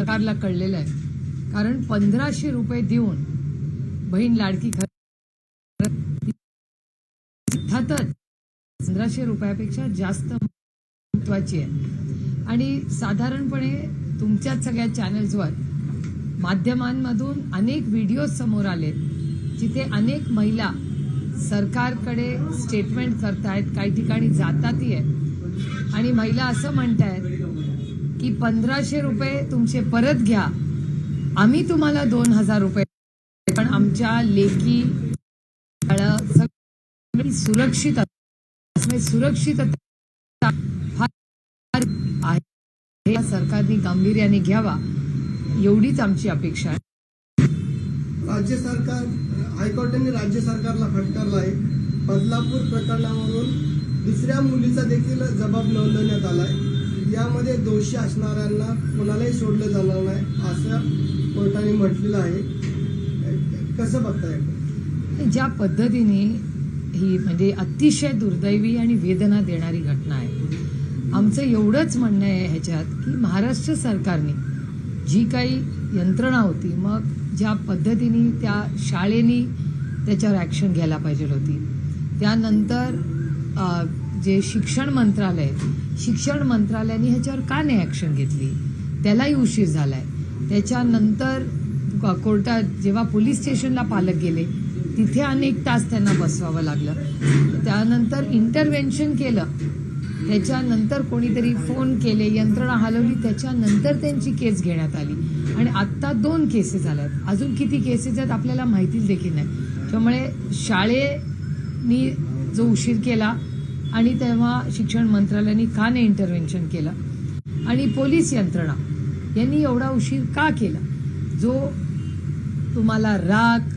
सरकारला कळलेलं आहे. कारण पंधराशे रुपये देऊन बहीण लाडकी खर अर्थातच पंधराशे रुपयापेक्षा जास्त महत्वाची आहे. आणि साधारणपणे तुमच्याच सगळ्या चॅनल्सवर माध्यमांमधून अनेक व्हिडिओ समोर आले जिथे अनेक महिला सरकारकडे स्टेटमेंट करतायत काही ठिकाणी जातातही आहेत. आणि महिला असं म्हणतायत की पंधराशे रुपये तुमचे परत घ्या. आम्ही तुम्हाला दोन हजार रुपये पण आमच्या लेखी सुरक्षित सुरक्षित आहे. सरकारने गांभीर्याने घ्यावा. एवढीच आमची अपेक्षा आहे. राज्य सरकार हायकोर्टाने राज्य सरकारला फटकारला आहे बदलापूर प्रकरणावरून दुसऱ्या मुलीचा देखील जबाब नोंदवण्यात आलाय. यामध्ये दोषी असणाऱ्यांना कोणालाही सोडलं जाणार नाही असं कोर्टाने म्हटलेलं आहे. कसं बघताय ज्या पद्धतीने ही म्हणजे अतिशय दुर्दैवी आणि वेदना देणारी घटना आहे. आमचं एवढंच म्हणणं आहे ह्याच्यात की महाराष्ट्र सरकारने जी काही यंत्रणा होती मग ज्या पद्धतीने त्या शाळेनी त्याच्यावर ॲक्शन घ्यायला पाहिजे होती. त्यानंतर जे शिक्षण मंत्रालय शिक्षण मंत्रालयाने ह्याच्यावर का नाही ॲक्शन घेतली? त्यालाही उशीर झाला आहे त्याच्यानंतर कोर्टात जेव्हा पोलीस स्टेशनला पालक गेले तिथे अनेक तास त्यांना बसवावं लागलं. त्यानंतर इंटरव्हेन्शन केलं. त्याच्यानंतर कोणीतरी फोन केले यंत्रणा हलवली त्याच्यानंतर त्यांची केस घेण्यात आली. आणि आत्ता दोन केसेस आल्यात. अजून किती केसेस आहेत आपल्याला माहितीच देखील नाही. त्यामुळे शाळेनी जो उशीर केला आणि तेव्हा शिक्षण मंत्रालयाने का नाही इंटरव्हेन्शन केलं? आणि पोलीस यंत्रणा यांनी एवढा उशीर का केला? जो तुम्हाला राग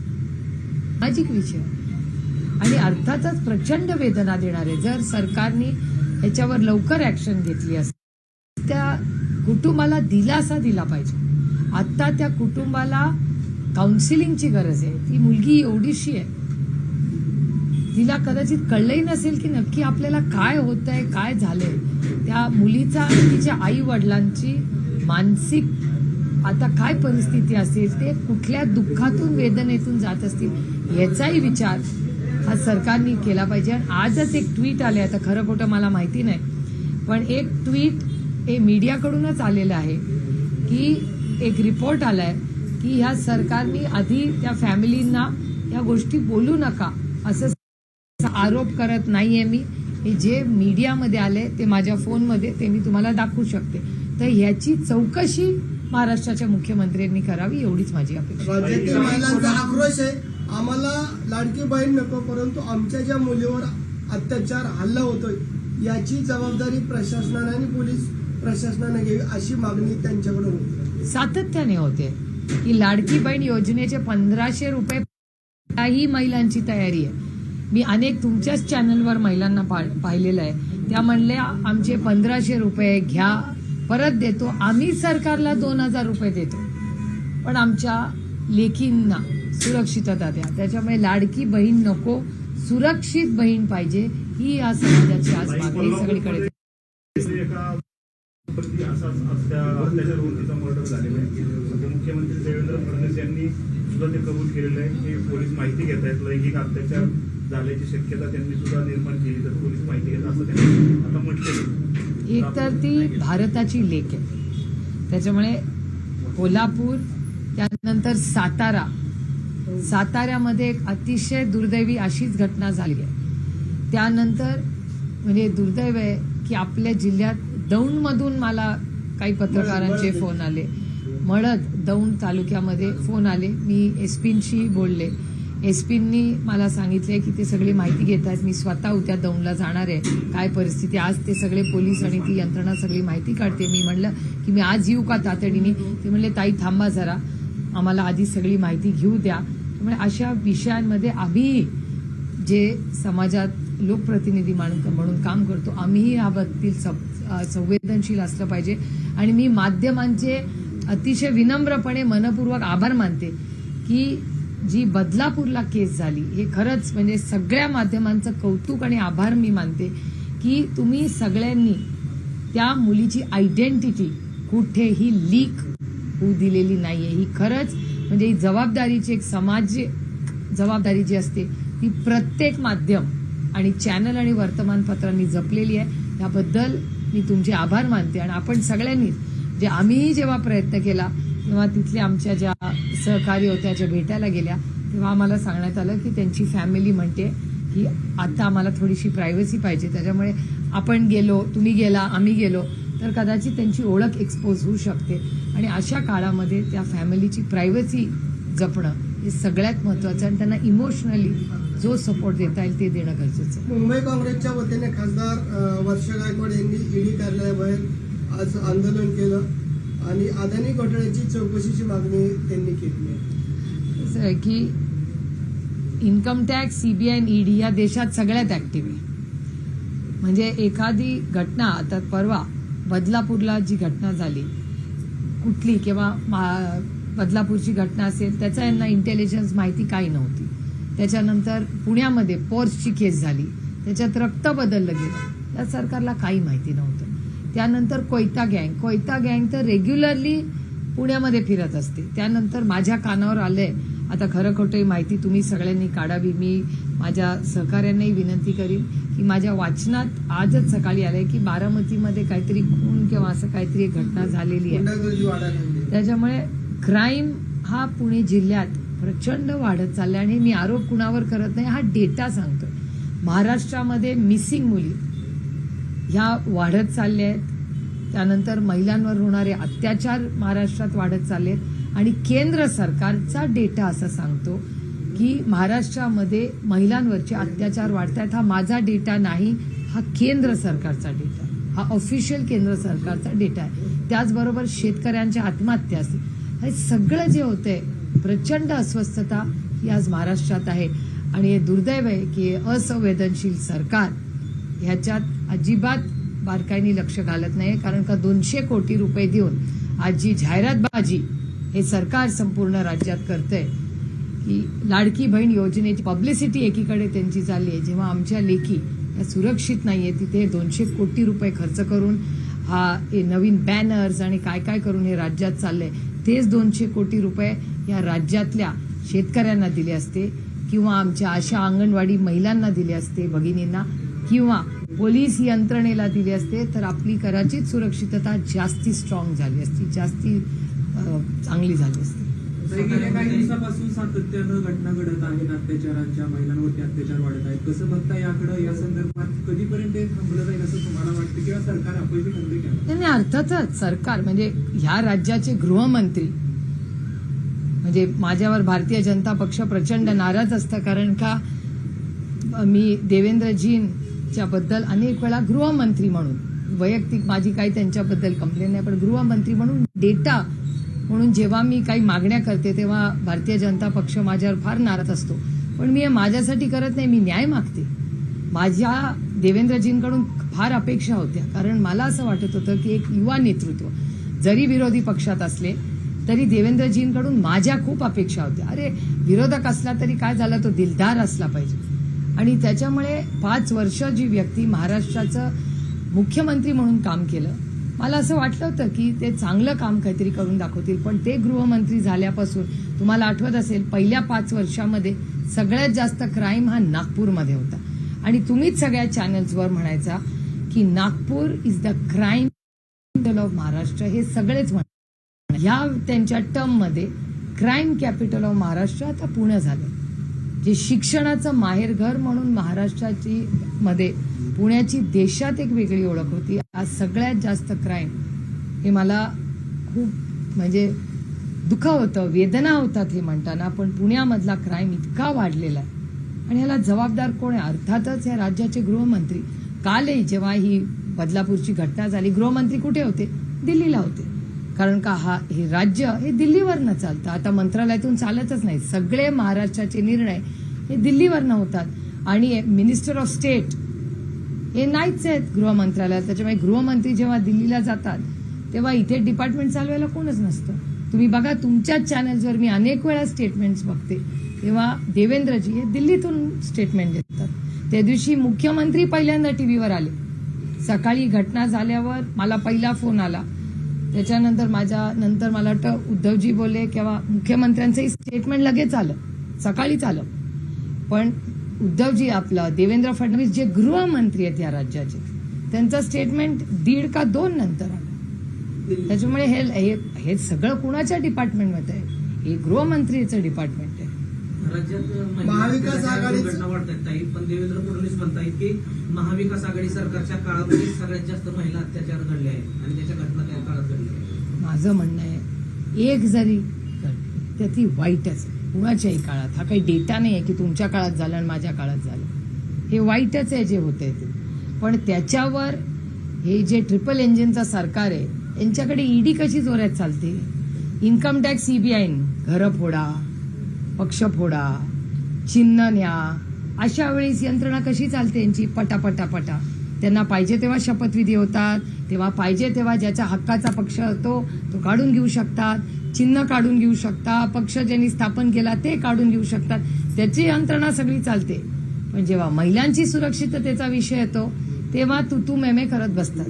सामाजिक विषय आणि अर्थातच प्रचंड वेदना देणारे जर सरकारने ह्याच्यावर लवकर ॲक्शन घेतली असती त्या कुटुंबाला दिलासा दिला पाहिजे. आत्ता त्या कुटुंबाला काउन्सिलिंगची गरज आहे. ती मुलगी एवढीशी आहे. तिला कदाचित कळलंही नसेल की नक्की आपल्याला काय होत आहे काय झालंय. त्या मुलीचा आणि तिच्या आई वडिलांची मानसिक आता काय परिस्थिती असेल ते कुठल्या दुःखातून वेदनेतून जात असतील याचाही विचार हा सरकारने केला पाहिजे. आणि आजच एक ट्विट आले आता खरं खोटं मला माहिती नाही पण एक ट्विट हे मीडियाकडूनच आलेलं आहे की एक रिपोर्ट आलाय की ह्या सरकारने आधी त्या फॅमिलींना या गोष्टी बोलू नका असं आरोप करत नाहीये मी. हे जे मीडियामध्ये आले ते माझ्या फोनमध्ये ते मी तुम्हाला दाखवू शकते. तर ह्याची चौकशी महाराष्ट्राच्या मुख्यमंत्र्यांनी करावी एवढीच माझी अपेक्षा. राज्यातील महिलांचा आक्रोश आहे. आम्हाला लाडकी बहीण नको परंतु आमच्या ज्या मुलीवर अत्याचार हल्ला होतोय याची जबाबदारी प्रशासनाने आणि पोलीस प्रशासनाने घ्यावी अशी मागणी त्यांच्याकडून होती. सातत्याने होते की लाडकी बहीण योजनेचे पंधराशे रुपये काही महिलांची तयारी आहे. मी अनेक तुमच्याच चॅनलवर महिलांना पा- पाहिलेलं आहे. त्या म्हणल्या आमचे पंधराशे रुपये घ्या परत देतो. आम्ही सरकारला दोन हजार रुपये देतो. पण आमच्या लेखींना सुरक्षितता द्या. त्याच्यामुळे लाडकी बहीण नको सुरक्षित बहीण पाहिजे. ही या समाजाची आज मागणी सगळीकडे मुख्यमंत्री देवेंद्र फडणवीस यांनी सुद्धा ते कबूल केलेलं आहे. की पोलीस माहिती घेत आहेत लैंगिक अत्याचार झाल्याची शक्यता त्यांनी सुद्धा निर्माण केली तर पोलीस माहिती घेत असं त्यांनी आता म्हटलेलं एक तर ती भारताची लेक आहे. त्याच्यामुळे कोल्हापूर त्यानंतर सातारा. साताऱ्यामध्ये एक अतिशय दुर्दैवी अशीच घटना झाली आहे. त्यानंतर म्हणजे दुर्दैव आहे की आपल्या जिल्ह्यात दौंडमधून मला काही पत्रकारांचे फोन आले. मळद दौंड तालुक्यामध्ये फोन आले. मी एस पींशी बोलले. एस पींनी मला सांगितले की ते सगळी माहिती घेत आहेत मी स्वतः उद्या दौंडला जाणार आहे. काय परिस्थिती? आज ते सगळे पोलीस आणि ती यंत्रणा सगळी माहिती काढते. मी म्हणलं की मी आज येऊ का तातडीने? ते म्हणले ताई थांबा जरा. आम्हाला आधी सगळी माहिती घेऊ द्या. त्यामुळे अशा विषयांमध्ये आम्ही जे समाजात लोकप्रतिनिधी मान- म्हणून काम करतो आम्हीही या संवेदनशील असलं पाहिजे. आणि मी माध्यमांचे अतिशय विनम्रपणे मनपूर्वक आभार मानते की जी बदलापूरला केस झाली हे खरंच म्हणजे सगळ्या माध्यमांचं कौतुक आणि आभार मी मानते की तुम्ही सगळ्यांनी त्या मुलीची आयडेंटिटी कुठेही लीक होऊ दिलेली नाही आहे ही खरंच म्हणजे ही जबाबदारीची एक समाज जबाबदारी जी असते ती प्रत्येक माध्यम आणि चॅनल आणि वर्तमानपत्रांनी जपलेली आहे. याबद्दल मी तुमचे आभार मानते आणि आपण सगळ्यांनी जे आम्हीही जेव्हा प्रयत्न केला तेव्हा तिथल्या आमच्या ज्या सहकारी होत्या ज्या भेटायला गेल्या तेव्हा आम्हाला सांगण्यात आलं की त्यांची फॅमिली म्हणते की आता आम्हाला थोडीशी प्रायव्हसी पाहिजे. त्याच्यामुळे आपण गेलो तुम्ही गेला आम्ही गेलो तर कदाचित त्यांची ओळख एक्सपोज होऊ शकते. आणि अशा काळामध्ये त्या फॅमिलीची प्रायव्हसी जपणं हे सगळ्यात महत्त्वाचं आणि त्यांना इमोशनली जो सपोर्ट देता येईल ते देणं गरजेचं मुंबई काँग्रेसच्या वतीने खासदार वर्षा गायकवाड यांनी ईडी कार्यालयाबाहेर आज आंदोलन केलं. आणि अदानी घोटाळ्याची चौकशीची मागणी त्यांनी केली आहे. आहे की इन्कम टॅक्स सीबीआय आणि ईडी या देशात सगळ्यात ऍक्टिव्ह आहे. म्हणजे एखादी घटना आता परवा बदलापूरला जी घटना झाली कुठली किंवा मा- बदलापूरची घटना असेल त्याचा यांना इंटेलिजन्स माहिती काही नव्हती. त्याच्यानंतर पुण्यामध्ये पोर्सची केस झाली त्याच्यात रक्त बदललं गेलं. या सरकारला काही माहिती नव्हती. त्यानंतर कोयता गँग. कोयता गँग तर रेग्युलरली पुण्यामध्ये फिरत असते. त्यानंतर माझ्या कानावर आलंय. आता खरं खोटं माहिती तुम्ही सगळ्यांनी काढावी. मी माझ्या सहकाऱ्यांनाही विनंती करीन की माझ्या वाचनात आजच सकाळी आलंय की बारामतीमध्ये काहीतरी खून किंवा असं काहीतरी घटना झालेली आहे. त्याच्यामुळे क्राईम हा पुणे जिल्ह्यात प्रचंड वाढत चाललाय आणि मी आरोप कुणावर करत नाही हा डेटा सांगतोय. महाराष्ट्रामध्ये मिसिंग मुली. ह्या वाढत चालल्या आहेत. त्यानंतर महिलांवर होणारे अत्याचार महाराष्ट्रात वाढत चालले आहेत. आणि केंद्र सरकारचा डेटा असं सांगतो की महाराष्ट्रामध्ये महिलांवरचे अत्याचार वाढत आहेत. हा माझा डेटा नाही हा केंद्र सरकारचा डेटा हा ऑफिशियल केंद्र सरकारचा डेटा आहे. त्याचबरोबर शेतकऱ्यांच्या आत्महत्या असतील. हे सगळं जे होतंय प्रचंड अस्वस्थता ही आज महाराष्ट्रात आहे. आणि हे दुर्दैव आहे की असंवेदनशील सरकार ह्याच्यात अजिबात बारकाईने लक्ष घालत नाही कारण का दोनशे कोटी रुपये देऊन आजी जाहिरातबाजी हे सरकार संपूर्ण राज्यात करतंय. की लाडकी बहीण योजनेची पब्लिसिटी एकीकडे त्यांची चालली आहे. जेव्हा आमच्या लेखी या सुरक्षित आहे तिथे दोनशे कोटी रुपये खर्च करून हा हे नवीन बॅनर्स आणि काय काय करून हे राज्यात चाललंय तेच दोनशे कोटी रुपये या राज्यातल्या शेतकऱ्यांना दिले असते किंवा आमच्या आशा अंगणवाडी महिलांना दिले असते भगिनींना किंवा पोलीस यंत्रणेला दिले असते तर आपली कदाचित सुरक्षितता जास्ती स्ट्रॉंग झाली असती जास्ती चांगली झाली असती. गेल्या काही दिवसापासून सातत्यानं घटना घडत आहेत अत्याचारांच्या महिलांवरती अत्याचार वाढत आहेत. कसं बघता याकडे या संदर्भात कधीपर्यंत हे थांबलं जाईल असं तुम्हाला वाटतं किंवा सरकार अपयशी ठरले का? नाही अर्थातच सरकार म्हणजे ह्या राज्याचे गृहमंत्री म्हणजे माझ्यावर भारतीय जनता पक्ष प्रचंड नाराज असतं कारण का मी देवेंद्रजींच्या बद्दल अनेक वेळा गृहमंत्री म्हणून वैयक्तिक माझी काही त्यांच्याबद्दल कंप्लेन नाही पण गृहमंत्री म्हणून डेटा म्हणून जेव्हा मी काही मागण्या करते तेव्हा भारतीय जनता पक्ष माझ्यावर फार नाराज असतो. पण मी हे माझ्यासाठी करत नाही मी न्याय मागते. माझ्या देवेंद्रजींकडून फार अपेक्षा होत्या. कारण मला असं वाटत होतं की एक युवा नेतृत्व जरी विरोधी पक्षात असले तरी देवेंद्रजींकडून माझ्या खूप अपेक्षा होत्या. अरे विरोधक असला तरी काय झालं? तो दिलदार असला पाहिजे. आणि त्याच्यामुळे पाच वर्ष जी व्यक्ती महाराष्ट्राचं मुख्यमंत्री म्हणून काम केलं मला असं वाटलं होतं की ते चांगलं काम काहीतरी करून दाखवतील पण ते गृहमंत्री झाल्यापासून तुम्हाला आठवत असेल पहिल्या पाच वर्षामध्ये सगळ्यात जास्त क्राईम हा नागपूरमध्ये होता. आणि तुम्हीच सगळ्या चॅनल्सवर म्हणायचा की Nagpur is the crime of Maharashtra हे सगळेच म्हण ह्या त्यांच्या टर्ममध्ये क्राईम कॅपिटल ऑफ महाराष्ट्र आता पुणे झालं. जे शिक्षणाचं माहेरघर म्हणून महाराष्ट्राची मध्ये पुण्याची देशात एक वेगळी ओळख होती. आज सगळ्यात जास्त क्राईम हे मला खूप म्हणजे दुःख होतं वेदना होतात हे म्हणताना पण पुण्यामधला क्राईम इतका वाढलेला आहे. आणि ह्याला जबाबदार कोण आहे? अर्थातच या राज्याचे गृहमंत्री. कालही जेव्हा ही बदलापूरची घटना झाली गृहमंत्री कुठे होते? दिल्लीला होते. कारण का हा हे राज्य हे दिल्लीवरनं चालतं. आता मंत्रालयातून चालतच नाही. सगळे महाराष्ट्राचे निर्णय हे दिल्लीवरनं होतात. आणि मिनिस्टर ऑफ स्टेट हे नाहीच आहेत गृह मंत्रालयात. त्याच्यामुळे गृहमंत्री जेव्हा दिल्लीला जातात तेव्हा इथे डिपार्टमेंट चालवायला कोणच नसतं. तुम्ही बघा तुमच्याच चॅनल्सवर मी अनेक वेळा स्टेटमेंट्स बघते. तेव्हा देवेंद्रजी हे दिल्लीतून स्टेटमेंट देतात. त्या दिवशी मुख्यमंत्री पहिल्यांदा टी व्हीवर आले. सकाळी घटना झाल्यावर मला पहिला फोन आला. त्याच्यानंतर माझ्या नंतर मला वाटतं उद्धवजी बोलले किंवा मुख्यमंत्र्यांचंही स्टेटमेंट लगेच आलं. सकाळीच आलं. पण उद्धवजी आपलं देवेंद्र फडणवीस जे गृहमंत्री आहेत या राज्याचे त्यांचं स्टेटमेंट दीड का दोन नंतर आलं. त्याच्यामुळे हे हे हे सगळं कुणाच्या डिपार्टमेंटमध्ये आहे? हे गृहमंत्रीचं डिपार्टमेंट आहे. राज्यात महाविकास महिला आघाडीचं- घटना की महाविकास आघाडी सरकारच्या काळामध्ये सगळ्यात जास्त महिला अत्याचार घडले आहेत आणि त्याच्या घटना त्या काळात घडल्या आहेत. माझं म्हणणं आहे एक जरी तर ती वाईटच कुणाच्याही काळात. हा काही डेटा नाही आहे की तुमच्या काळात झालं आणि माझ्या काळात झालं. हे वाईटच आहे जे होते ते. पण त्याच्यावर हे जे ट्रिपल इंजिनचं सरकार आहे यांच्याकडे ईडी कशी जोरात चालते? इन्कम टॅक्स सीबीआय घरं फोडा पक्ष फोडा चिन्ह न्या. अशा वेळेस यंत्रणा कशी चालते यांची? पटा पटा पटा. त्यांना पाहिजे तेव्हा शपथविधी होतात तेव्हा पाहिजे तेव्हा ज्याच्या हक्काचा पक्ष होतो तो काढून घेऊ शकतात. चिन्ह काढून घेऊ शकता पक्ष ज्यांनी स्थापन केला ते काढून घेऊ शकतात. त्याची यंत्रणा सगळी चालते. पण जेव्हा महिलांची सुरक्षिततेचा विषय येतो तेव्हा तू तू मेमे करत बसतात.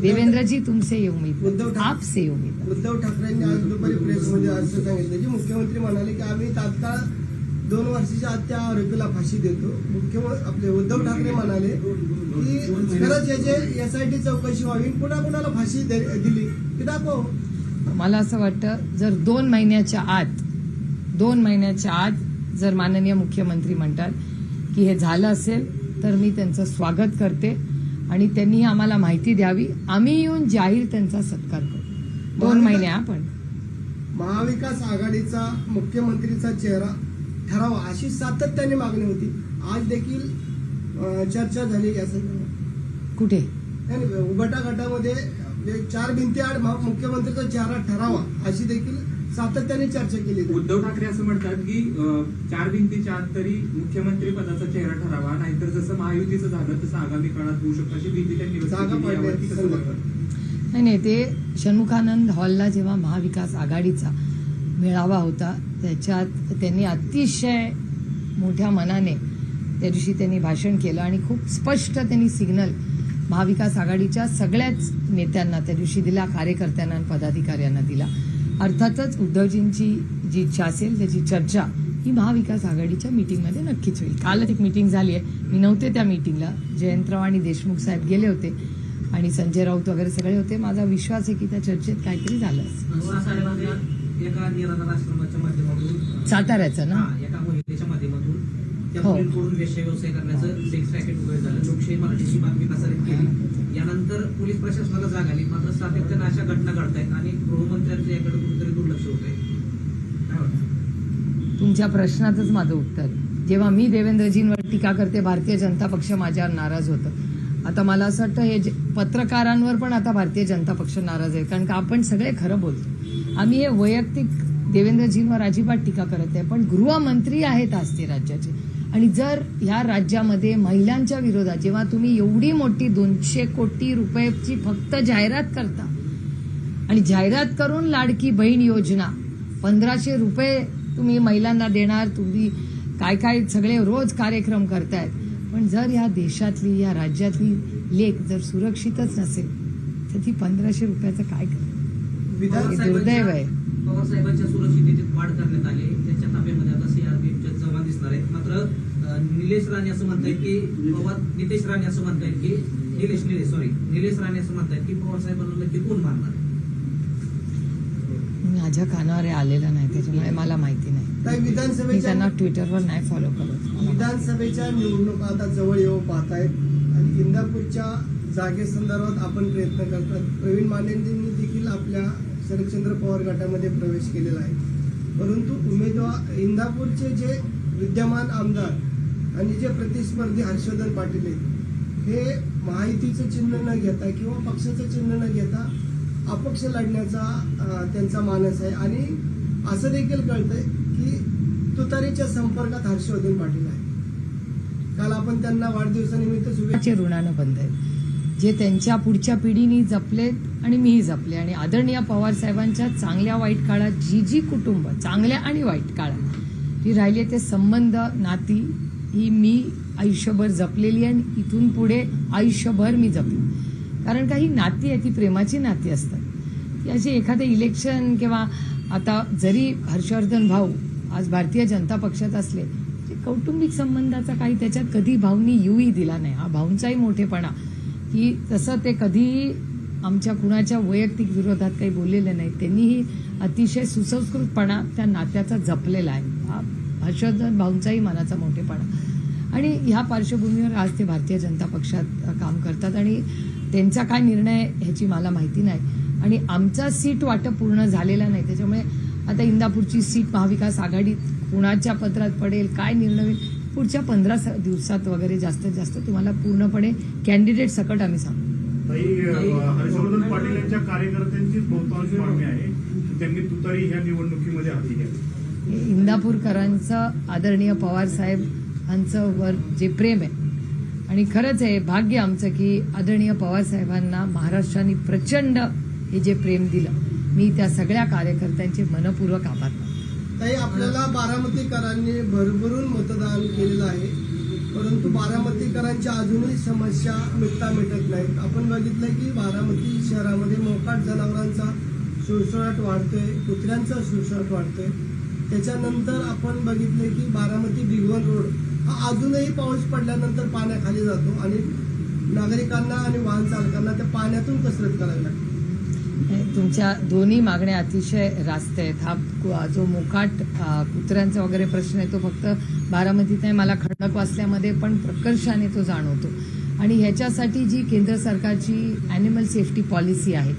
देवेंद्रजी तुमसे ये उम्मीद उद्धव ठाकरे- आपसे ये उम्मीद उद्धव ठाकरेंनी आज दुपारी प्रेसमध्ये असं सांगितलं की मुख्यमंत्री म्हणाले की आम्ही तात्काळ दोन वर्षाच्या आत त्या आरोपीला फाशी देतो. मुख्यमंत्री आपले उद्धव ठाकरे म्हणाले की खरंच याचे एसआयटी चौकशी व्हावी. पुन्हा कुणाला फाशी दे- दिली? की दाखव. मला असं वाटतं जर दोन महिन्याच्या आत दोन महिन्याच्या आत जर माननीय मुख्यमंत्री म्हणतात की हे झालं असेल तर मी त्यांचं स्वागत करते आणि त्यांनी आम्हाला माहिती द्यावी. आम्ही येऊन जाहीर त्यांचा सत्कार करू. दोन महिने आपण. महाविकास आघाडीचा मुख्यमंत्रीचा चेहरा ठरावा अशी सातत्याने मागणी होती. आज देखील चर्चा झाली या संदर्भात. कुठे? नाही, उभटा गटामध्ये चार भिंती आड मुख्यमंत्रीचा चेहरा ठरावा अशी देखील सातत्याने चर्चा केली. उद्धव ठाकरे असं म्हणतात की चार भिंतीच्या आत तरी मुख्यमंत्री पदाचा चेहरा ठरावा नाहीतर जसं महायुतीचं झालं तसं आगामी काळात होऊ शकतं. अशी भीती त्यांनी? नाही नाही ते षण्मुखानंद हॉलला जेव्हा महाविकास आघाडीचा मेळावा होता. त्याच्यात त्यांनी अतिशय मोठ्या मनाने त्या दिवशी त्यांनी भाषण केलं आणि खूप स्पष्ट त्यांनी सिग्नल महाविकास आघाडीच्या सगळ्याच नेत्यांना त्या दिवशी दिला कार्यकर्त्यांना आणि पदाधिकाऱ्यांना दिला. अर्थातच उद्धवजींची जी इच्छा असेल त्याची चर्चा ही महाविकास आघाडीच्या मीटिंगमध्ये नक्कीच होईल. कालच एक मीटिंग झाली आहे. मी नव्हते त्या मीटिंगला जयंतराव आणि देशमुख साहेब गेले होते आणि संजय राऊत वगैरे सगळे होते. माझा विश्वास आहे की त्या चर्चेत काहीतरी झालं एका निराधार आश्रमाच्या माध्यमातून साताऱ्याचं ना? हा, एका महिलेच्या माध्यमातून त्या हो. मुलींकडून वेश्या व्यवसाय करण्याचं सेक्स रॅकेट उघड झालं. लोकशाही मराठीची बातमी प्रसारित केली. यानंतर पोलीस प्रशासनाला जाग आली. मात्र सातत्यानं अशा घटना घडतायत आणि गृहमंत्र्यांचं याकडे कुठेतरी दुर्लक्ष होत आहे काय वाटतं? तुमच्या प्रश्नातच माझं उत्तर. जेव्हा मी देवेंद्रजींवर टीका करते भारतीय जनता पक्ष माझ्यावर नाराज होतं. आता मला असं वाटतं हे जे पत्रकारांवर पण आता भारतीय जनता पक्ष नाराज आहे कारण का आपण सगळे खरं बोलतो. आम्ही हे वैयक्तिक देवेंद्रजींवर अजिबात टीका करत नाही पण गृहमंत्री आहेत आज ते राज्याचे. आणि जर ह्या राज्यामध्ये महिलांच्या विरोधात जेव्हा तुम्ही एवढी मोठी दोनशे कोटी रुपयाची फक्त जाहिरात करता आणि जाहिरात करून लाडकी बहीण योजना पंधराशे रुपये तुम्ही महिलांना देणार तुम्ही काय काय सगळे रोज कार्यक्रम करतायत पण जर या देशातली या राज्यातली लेख जर सुरक्षितच नसेल तर ती पंधराशे रुपयाचं काय करतात दुर्दैव आहे. पवार साहेबांच्या सुरक्षिततेत वाढ करण्यात आली. त्यांच्या ताब्यामध्ये आता सीआरपीएफच्या जवान दिसणार आहेत. मात्र निलेश राणे असं म्हणतायत की पवार नितेश राणे असं म्हणतायत की निलेश निलेश सॉरी निलेश राणे असं म्हणतायत की पवार साहेबांना नक्की कोण मारणार माझ्या कानावर हे आलेलं नाही त्याच्यामुळे मला माहिती नाही. विधानसभेच्या त्यांना ट्विटरवर नाही फॉलो करत. विधानसभेच्या निवडणुका आता जवळ येऊ पाहत आहेत आणि इंदापूरच्या जागेसंदर्भात आपण प्रयत्न करतात प्रवीण मानेंनी देखील आपल्या शरदचंद्र पवार गटामध्ये प्रवेश केलेला आहे. परंतु उमेदवार इंदापूरचे जे विद्यमान आमदार आणि जे प्रतिस्पर्धी हर्षवर्धन पाटील आहेत हे माहितीचं चिन्ह न घेता किंवा पक्षाचं चिन्ह न घेता अपक्ष लढण्याचा त्यांचा मानस आहे. आणि असं देखील कळतंय की तुतारीच्या संपर्कात हर्षवर्धन पाटील आहे काल आपण त्यांना वाढदिवसानिमित्त शुभेच्छा ऋणानं बंद आहे जे त्यांच्या पुढच्या पिढीने जपलेत आणि मीही जपले. आणि आदरणीय पवार साहेबांच्या चांगल्या वाईट काळात जी जी कुटुंब चांगल्या आणि वाईट काळात जी राहिली ते संबंध नाती ही मी आयुष्यभर जपलेली आहे आणि इथून पुढे आयुष्यभर मी जपली. कारण काही नाती आहे ती प्रेमाची नाती असतात. की अशी एखादं इलेक्शन किंवा आता जरी हर्षवर्धन भाऊ आज भारतीय जनता पक्षात असले जे कौटुंबिक संबंधाचा काही त्याच्यात कधी भाऊंनी येऊही दिला नाही. हा भाऊंचाही मोठेपणा. की तसं ते कधीही आमच्या कुणाच्या वैयक्तिक विरोधात काही बोललेले नाही. त्यांनीही अतिशय सुसंस्कृतपणा त्या नात्याचा जपलेला आहे. हा हर्षवर्धन भाऊंचाही मनाचा मोठेपणा. आणि ह्या पार्श्वभूमीवर आज ते भारतीय जनता पक्षात काम करतात आणि त्यांचा काय निर्णय ह्याची मला माहिती नाही. आणि आमचा सीट वाटप पूर्ण झालेला नाही. त्याच्यामुळे आता इंदापूरची सीट महाविकास आघाडीत कुणाच्या पत्रात पडेल काय निर्णय होईल? पुढच्या पंधरा स- दिवसात वगैरे जास्तीत जास्त तुम्हाला पूर्णपणे कॅन्डिडेट सकट आम्ही सांगू. हर्षवर्धन पाटील यांच्या कार्यकर्त्यांचीच बहुतांश मागणी आहे. त्यांनी तुतारी ह्या निवडणुकीमध्ये हाती घ्यावी हे इंदापूरकरांचं आदरणीय पवार साहेब यांचं वर जे प्रेम आहे. आणि खरंच आहे भाग्य आमचं की आदरणीय पवार साहेबांना महाराष्ट्राने प्रचंड हे जे प्रेम दिलं मी त्या सगळ्या कार्यकर्त्यांचे मनपूर्वक आभार मानते. ताई आपल्याला बारामतीकरांनी भरभरून मतदान केलेलं आहे. परंतु बारामतीकरांच्या अजूनही समस्या मिटता मिटत नाहीत. आपण बघितलं की बारामती शहरामध्ये मोकाट जनावरांचा सुळसुळाट वाढतोय कुत्र्यांचा सुळसुळाट वाढतोय. त्याच्यानंतर आपण बघितलं की बारामती भिगवण रोड हा अजूनही पाऊस पडल्यानंतर पाण्याखाली जातो आणि नागरिकांना आणि वाहन चालकांना त्या पाण्यातून कसरत करावी लागते. तुमच्या दोन्ही मागण्या अतिशय रास्त आहेत. हा जो मोकाट कुत्र्यांचा वगैरे प्रश्न आहे तो फक्त बारामतीत नाही मला खडक वाचल्यामध्ये पण प्रकर्षाने तो जाणवतो. आणि ह्याच्यासाठी जी केंद्र सरकारची ॲनिमल सेफ्टी पॉलिसी आहे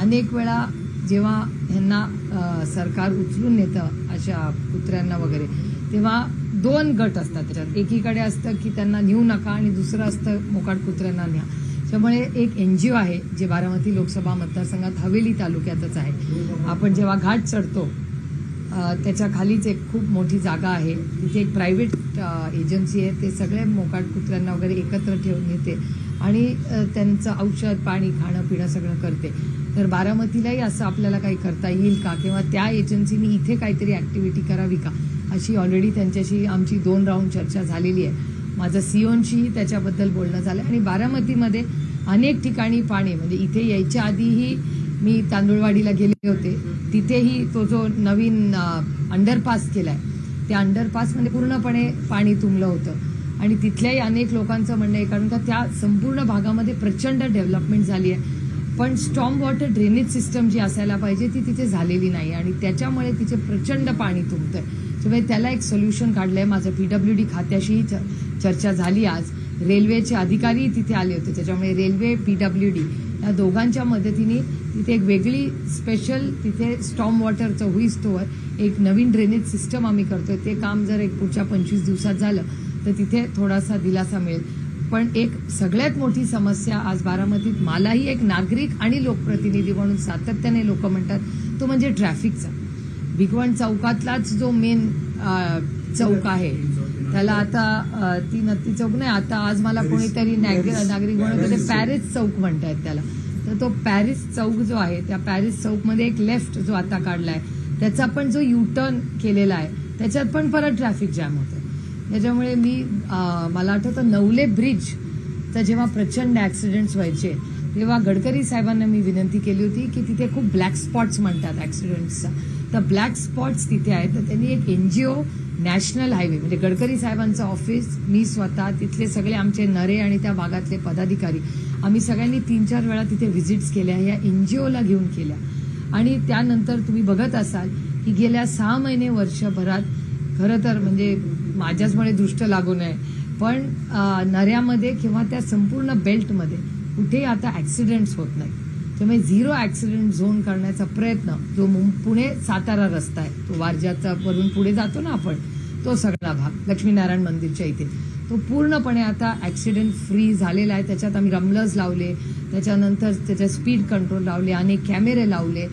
अनेक वेळा जेव्हा ह्यांना सरकार उचलून नेतं अशा कुत्र्यांना वगैरे तेव्हा दोन गट असतात त्याच्यात. एकीकडे असतं की त्यांना नेऊ नका आणि दुसरं असतं मोकाट कुत्र्यांना न्या. त्यामुळे एक एन जी ओ आहे जे बारामती लोकसभा मतदारसंघात हवेली तालुक्यातच आहे. आपण जेव्हा घाट चढतो त्याच्या खालीच एक खूप मोठी जागा आहे. तिथे एक प्रायव्हेट एजन्सी आहे. ते सगळे मोकाट कुत्र्यांना वगैरे एकत्र ठेवून येते आणि त्यांचं औषध पाणी खाणं पिणं सगळं करते. तर बारामतीलाही असं आपल्याला काही करता येईल का? किंवा त्या एजन्सीनी इथे काहीतरी ॲक्टिव्हिटी करावी का? अशी ऑलरेडी त्यांच्याशी आमची दोन राऊंड चर्चा झालेली आहे. माझं सीओनशीही त्याच्याबद्दल बोलणं झालं. आणि बारामतीमध्ये अनेक ठिकाणी पाणी म्हणजे इथे यायच्या आधीही मी तांदूळवाडीला गेले होते. तिथेही तो जो नवीन अंडरपास केला आहे त्या अंडरपासमध्ये पूर्णपणे पाणी तुंबलं होतं. आणि तिथल्याही अनेक लोकांचं म्हणणं आहे कारण का त्या संपूर्ण भागामध्ये प्रचंड डेव्हलपमेंट झाली आहे. पण स्टॉम वॉटर ड्रेनेज सिस्टम जी असायला पाहिजे ती तिथे झालेली नाही. आणि त्याच्यामुळे तिचे प्रचंड पाणी तुंबतं त्यामुळे त्याला एक सोल्युशन आहे माझं पी डब्ल्यू डी खात्याशीही च- चर्चा झाली आज. रेल्वेचे अधिकारी तिथे आले होते. त्याच्यामुळे रेल्वे पी डब्ल्यू डी या दोघांच्या मदतीने तिथे एक वेगळी स्पेशल तिथे स्टॉम वॉटरचं हुईस्तोवर एक नवीन ड्रेनेज सिस्टम आम्ही करतोय. ते काम जर एक पुढच्या पंचवीस दिवसात झालं तर तिथे थोडासा दिलासा मिळेल. पण एक सगळ्यात मोठी समस्या आज बारामतीत मलाही एक नागरिक आणि लोकप्रतिनिधी म्हणून सातत्याने लोक म्हणतात तो म्हणजे ट्रॅफिकचा भिगवण चौकातलाच जो मेन चौक आहे. त्याला आता ती नत्ती चौक नाही आता आज मला कोणीतरी नाग- नागरिक म्हणत होते पॅरिस. चौक म्हणतायत त्याला. तर तो पॅरिस चौक जो आहे त्या पॅरिस चौकमध्ये एक लेफ्ट जो आता काढलाय त्याचा पण जो युटर्न केलेला आहे त्याच्यात पण परत ट्रॅफिक जॅम होतं त्याच्यामुळे मी मला आठवतं नवले ब्रिज तर जेव्हा प्रचंड ऍक्सिडेंट्स व्हायचे तेव्हा गडकरी साहेबांना मी विनंती केली होती की तिथे खूप ब्लॅक स्पॉट्स म्हणतात ऍक्सिडेंट्सचा तर ब्लॅक स्पॉट्स तिथे आहेत. तर त्यांनी एक N G O national highway म्हणजे गडकरी साहेबांचं ऑफिस मी स्वतः तिथले सगळे आमचे नरे आणि त्या भागातले पदाधिकारी. आम्ही सगळ्यांनी तीन चार वेळा तिथे व्हिजिट्स केल्या या ओला घेऊन केल्या. आणि त्यानंतर तुम्ही बघत असाल की गेल्या सहा महिने वर्षभरात खरं तर म्हणजे माझ्याचमुळे दृष्ट लागू नये पण नऱ्यामध्ये किंवा त्या संपूर्ण बेल्टमध्ये कुठेही आता ॲक्सिडेंट्स होत नाही त्यामुळे झिरो ॲक्सिडेंट झोन करण्याचा प्रयत्न जो पुणे सातारा रस्ता आहे तो वारजाचा वरून पुढे जातो ना आपण तो सगळा भाग लक्ष्मीनारायण मंदिरच्या इथे. तो पूर्णपणे आता ॲक्सिडेंट फ्री झालेला आहे त्याच्यात आम्ही रमलर्स लावले त्याच्यानंतर त्याच्या स्पीड कंट्रोल लावले अनेक कॅमेरे लावले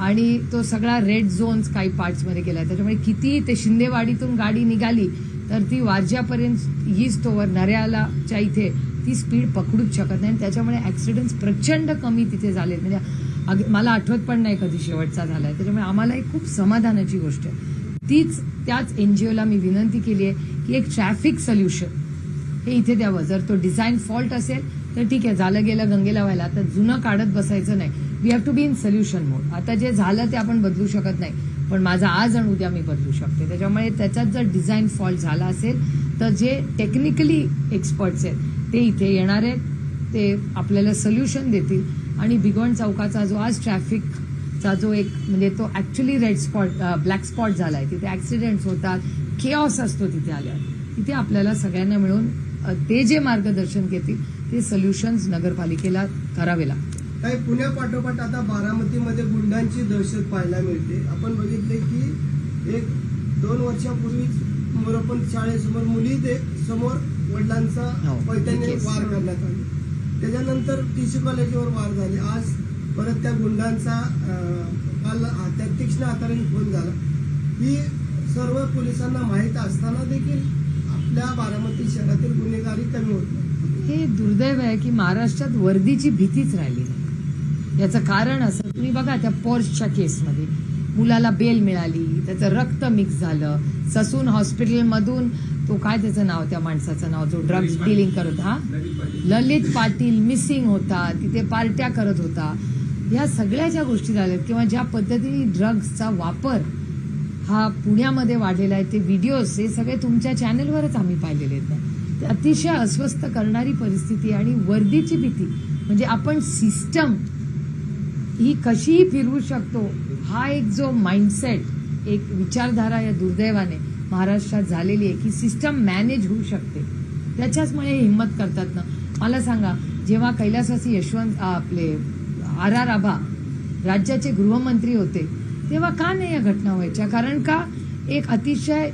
आणि तो सगळा रेड झोन्स काही पार्ट्समध्ये गेला त्याच्यामुळे किती ते शिंदेवाडीतून गाडी निघाली तर ती वारज्यापर्यंत हीच तोवर नऱ्यालाच्या इथे ती स्पीड पकडूच शकत नाही आणि त्याच्यामुळे ॲक्सिडेंट्स प्रचंड कमी तिथे झालेत. म्हणजे अग- मला आठवत पण नाही कधी शेवटचा झाला आहे त्याच्यामुळे आम्हाला एक खूप समाधानाची गोष्ट आहे. तीच त्याच एन जी ओला मी विनंती केली आहे की एक ट्रॅफिक सोल्युशन हे इथे द्यावं. जर तो डिझाईन फॉल्ट असेल तर ठीक आहे झालं गेलं गंगेला व्हायला तर जुनं काढत बसायचं नाही. We have to be in solution mode आता जे झालं ते आपण बदलू शकत नाही. पण माझा आज आणि उद्या मी बदलू शकते. त्याच्यामुळे त्याच्यात जर डिझाईन फॉल्ट झाला असेल तर जे टेक्निकली एक्सपर्ट्स आहेत ते इथे येणार आहेत ते आपल्याला सोल्युशन देतील. आणि भिगवण चौकाचा जो आज ट्रॅफिकचा जो एक म्हणजे तो actually red spot black spot झाला आहे तिथे ॲक्सिडेंट्स होतात केऑस असतो तिथे आल्यावर. तिथे आपल्याला सगळ्यांना मिळून ते जे मार्गदर्शन घेतील ते सोल्युशन्स नगरपालिकेला करावे लागतील. काही पुण्यापाठोपाठ आता बारामतीमध्ये गुंडांची दहशत पाहायला मिळते. आपण बघितले की एक दोन वर्षापूर्वीच मोरपंत शाळेसमोर मुली ते समोर वडिलांचा हो, पैठ्याने केस. वार करण्यात आले. त्याच्यानंतर टी सी कॉलेजवर वार झाले. आज परत त्या गुंडांचा काल त्या तीक्ष्ण हाताने फोन झाला. ही सर्व पोलिसांना माहीत असताना देखील आपल्या बारामती शहरातील गुन्हेगारी कमी होत नाही. हे दुर्दैव आहे की महाराष्ट्रात वर्दीची भीतीच राहिली नाही. याचं कारण असं तुम्ही बघा त्या पॉर्सच्या केसमध्ये. मुलाला बेल मिळाली त्याचं रक्त मिक्स झालं. ससून हॉस्पिटलमधून तो काय त्याचं नाव त्या माणसाचं नाव जो ड्रग्ज डिलिंग करत हा? ललित पाटील मिसिंग होता तिथे पार्ट्या करत होता. ह्या सगळ्या ज्या गोष्टी झाल्यात किंवा ज्या पद्धतीने ड्रग्जचा वापर हा पुण्यामध्ये वाढलेला आहे ते व्हिडिओज हे सगळे तुमच्या चॅनलवरच आम्ही पाहिलेले आहेत. ते अतिशय अस्वस्थ करणारी परिस्थिती आणि वर्दीची भीती. म्हणजे आपण सिस्टम ही कशीही फिरवू शकतो हा एक जो माइंडसेट एक विचारधारा या दुर्दैवाने. महाराष्ट्रात झालेली आहे की सिस्टम मॅनेज होऊ शकते. त्याच्याचमुळे हे हिंमत करतात ना. मला सांगा जेव्हा कैलासवासी यशवंत आपले आर आर आभा राज्याचे गृहमंत्री होते तेव्हा का नाही या घटना व्हायच्या? कारण का एक अतिशय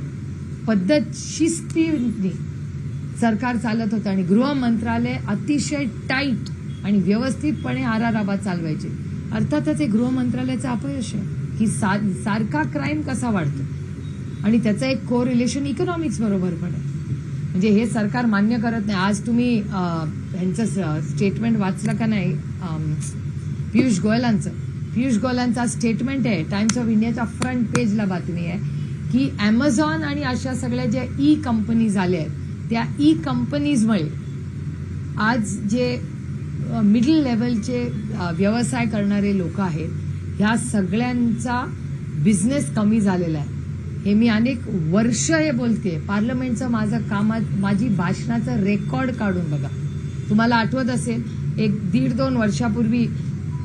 पद्धत शिस्तीने सरकार चालत होतं आणि गृह मंत्रालय अतिशय टाईट आणि व्यवस्थितपणे आर आर आबा चालवायचे. अर्थातच हे गृह मंत्रालयाचं अपयश आहे. की सा सारखा क्राईम कसा वाढतो? आणि त्याचं एक को रिलेशन इकॉनॉमिक्स बरोबर पण आहे. म्हणजे हे सरकार मान्य करत नाही. आज तुम्ही अं, ह्यांचं स्टेटमेंट वाचलं का नाही? पियुष गोयलांचं. पियुष गोयलांचा स्टेटमेंट आहे. टाइम्स ऑफ इंडियाच्या फ्रंट पेजला बातमी आहे. की ॲमेझॉन आणि अशा सगळ्या ज्या ई कंपनीज आल्या आहेत त्या ई कंपनीजमुळे आज जे मिडल लेवलचे व्यवसाय करणारे लोक आहेत ह्या सगळ्यांचा बिझनेस कमी झालेला आहे. हे मी अनेक वर्ष हे बोलते पार्लमेंटचं माझं कामात माझी भाषणाचं रेकॉर्ड काढून बघा. तुम्हाला आठवत असेल एक दीड दोन वर्षापूर्वी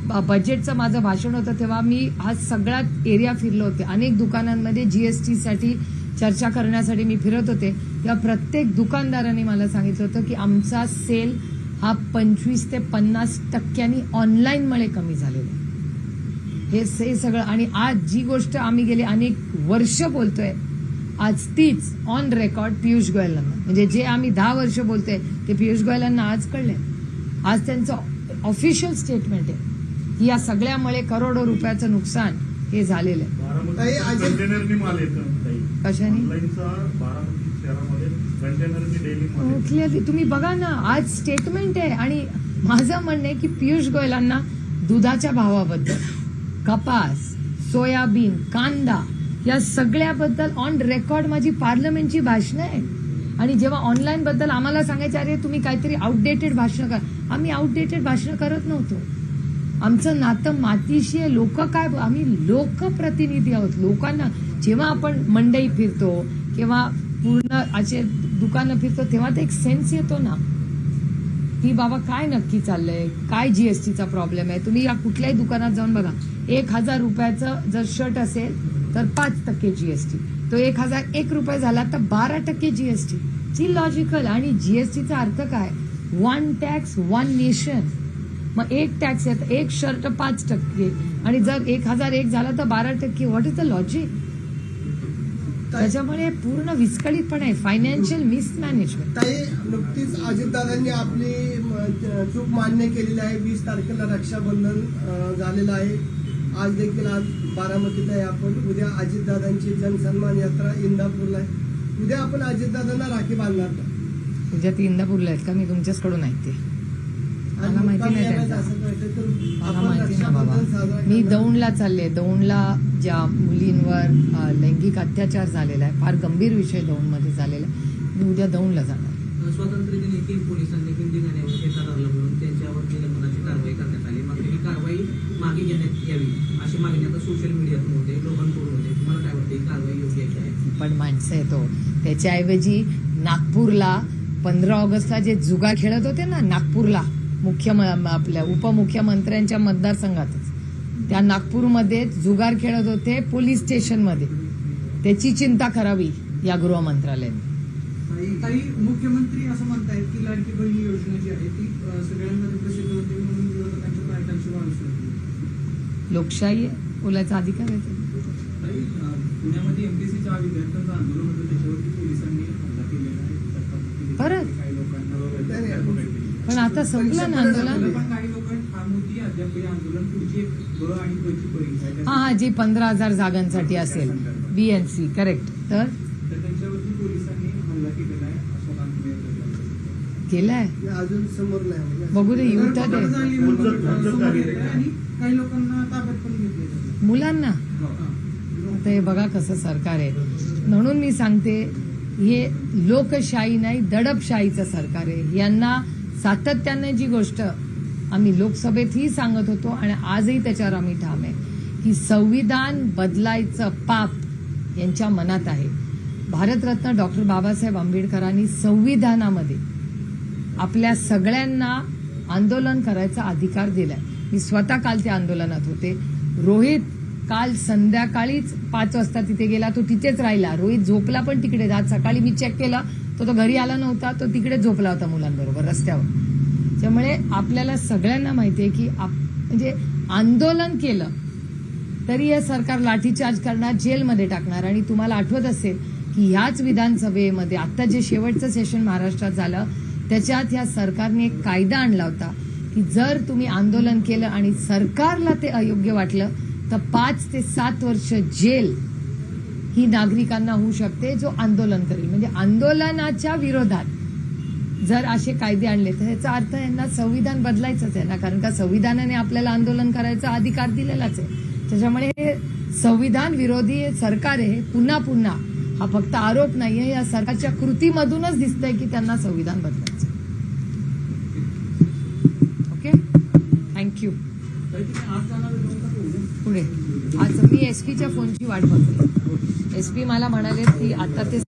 ब- बजेटचं माझं भाषण होतं तेव्हा मी हा सगळा एरिया फिरलो होते. अनेक दुकानांमध्ये जी एस टीसाठी चर्चा करण्यासाठी मी फिरत होते. तेव्हा प्रत्येक दुकानदाराने मला सांगितलं होतं की आमचा सेल हा पंचवीस ते पन्नास टक्क्यांनी ऑनलाईनमुळे कमी झालेला आहे. हे हे सगळं. आणि आज जी गोष्ट आम्ही गेले अनेक वर्ष बोलतोय आज तीच ऑन रेकॉर्ड पियुष गोयलांना. म्हणजे जे आम्ही दहा वर्ष बोलतोय ते पियुष गोयलांना आज कळले आज त्यांचं ऑफिशियल स्टेटमेंट आहे. की या सगळ्यामुळे करोडो रुपयाचं नुकसान हे झालेलं आहे. कशाने? तुम्ही बघा ना आज स्टेटमेंट आहे. आणि माझं म्हणणं आहे की पियुष गोयलांना दुधाच्या भावाबद्दल. कपास सोयाबीन कांदा या सगळ्याबद्दल ऑन रेकॉर्ड माझी पार्लमेंटची भाषणं आहे आणि जेव्हा ऑनलाईनबद्दल आम्हाला सांगायचं अरे तुम्ही काहीतरी आउटडेटेड भाषण कर. आम्ही आउटडेटेड भाषण करत नव्हतो. आमचं नातं मातीशी आहे. लोक काय आम्ही लोकप्रतिनिधी आहोत. लोकांना जेव्हा आपण मंडई फिरतो किंवा पूर्ण असे दुकानं फिरतो तेव्हा तर एक सेन्स येतो ना. की बाबा काय नक्की चाललंय? काय जीएसटीचा प्रॉब्लेम आहे? तुम्ही या कुठल्याही दुकानात जाऊन बघा. एक हजार रुपयाचं जर शर्ट असेल तर पाच टक्के जी एस टी तो एक हजार एक रुपये झाला तर बारा टक्के जी एस ची लॉजिकल आणि जी एस टीचा अर्थ काय? वन टॅक्स वन नेशन मग एक टॅक्स येत एक शर्ट पाच टक्के. आणि जर एक हजार एक झाला तर बारा टक्के. व्हॉट इज द लॉजिक त्याच्यामुळे पूर्ण विस्कळीतपण आहे फायनान्शियल मिसमॅनेजमेंट ताई नुकतीच अजितदादांनी आपली चूक मान्य केलेली आहे. वीस तारखेला रक्षाबंधन झालेलं आहे. आज देखील आज बारामतीत आहे आपण. उद्या अजितदादांची जनसन्मान यात्रा इंदापूरला आहे. उद्या आपण अजितदादांना राखी बांधणार का? उद्या ती इंदापूरला आहेत का? मी तुमच्याचकडून ऐकते मला माहिती नाही मला माहिती ना बाबा. मी. दौंडला चालले दौंडला ज्या मुलींवर लैंगिक अत्याचार झालेला आहे फार गंभीर विषय दौंडमध्ये झालेला आहे. मी उद्या दौंडला जाणार. स्वातंत्र्य दिन पोलिसांनी म्हणून त्यांच्यावर निलंबनाची कारवाई करण्यात आली. मात्र ही कारवाई मागे घेण्यात यावी अशी मागणी आता सोशल मीडियातून होते लोकांकडून होते. तुम्हाला काय वाटतं ही कारवाई योग्य आहे काय पण माणसं येतो त्याच्याऐवजी नागपूरला पंधरा ऑगस्टला जे जुगा खेळत होते ना नागपूरला मुख्य आपल्या उपमुख्यमंत्र्यांच्या मतदारसंघातच. त्या नागपूरमध्ये जुगार खेळत होते पोलीस स्टेशनमध्ये. त्याची चिंता करावी या गृह मंत्रालयाने. काही मुख्यमंत्री असं म्हणतायत की लाडकी बहीण योजना जी आहे ती सगळ्यांमध्ये प्रसिद्ध होते म्हणून विरोधकांच्या पायटांची वाढ सुरू लोकशाही आहे. बोलायचा अधिकार आहे परत? पण आता संपलं ना आंदोलन? हे हा हा जी पंधरा हजार जागांसाठी असेल. बीएनसी करेक्ट तर तर त्यांच्यावरती पोलिसांनी हल्ला केलेला आहे असं बातमी केलाय? अजून समोर नाही बघू दे काही लोकांना ताब्यात पण घेतले मुलांना? आता हे बघा कसं सरकार आहे. म्हणून मी सांगते हे लोकशाही नाही दडपशाहीचं सरकार आहे. यांना सातत्यानं जी गोष्ट आम्ही लोकसभेतही सांगत होतो आणि आजही त्याच्यावर आम्ही ठाम आहे. की संविधान बदलायचं पाप यांच्या मनात आहे. भारतरत्न डॉक्टर बाबासाहेब आंबेडकरांनी संविधानामध्ये आपल्या सगळ्यांना आंदोलन करायचा अधिकार दिलाय. मी स्वतः काल त्या आंदोलनात होते. रोहित काल संध्याकाळीच पाच वाजता तिथे गेला. तो तिथेच राहिला. रोहित झोपला पण तिकडे. आज सकाळी मी चेक केला. तो तो घरी आला नव्हता. तो तिकडे झोपला होता मुलांबरोबर रस्त्यावर. त्यामुळे आपल्याला सगळ्यांना माहिती आहे की आप म्हणजे आंदोलन केलं तरी हे सरकार लाठीचार्ज करणार जेलमध्ये टाकणार. आणि तुम्हाला आठवत असेल की ह्याच विधानसभेमध्ये आता जे शेवटचं सेशन महाराष्ट्रात झालं त्याच्यात ह्या सरकारने एक कायदा आणला होता की जर तुम्ही आंदोलन केलं आणि सरकारला ते अयोग्य वाटलं तर पाच ते सात वर्ष जेल ही नागरिकांना होऊ शकते जो आंदोलन करेल. म्हणजे आंदोलनाच्या विरोधात जर असे कायदे आणले तर याचा अर्थ यांना संविधान बदलायचंच आहे ना कारण का संविधानाने आपल्याला आंदोलन करायचा अधिकार दिलेलाच आहे. त्याच्यामुळे हे संविधान विरोधी सरकार आहे पुन्हा पुन्हा हा फक्त आरोप नाहीये या सरकारच्या कृतीमधूनच दिसतंय की त्यांना संविधान बदलायचं ओके थँक्यू आज पुढे. आज मी एसपीच्या फोनची वाट बघते. एस पी मला म्हणाले की आता ते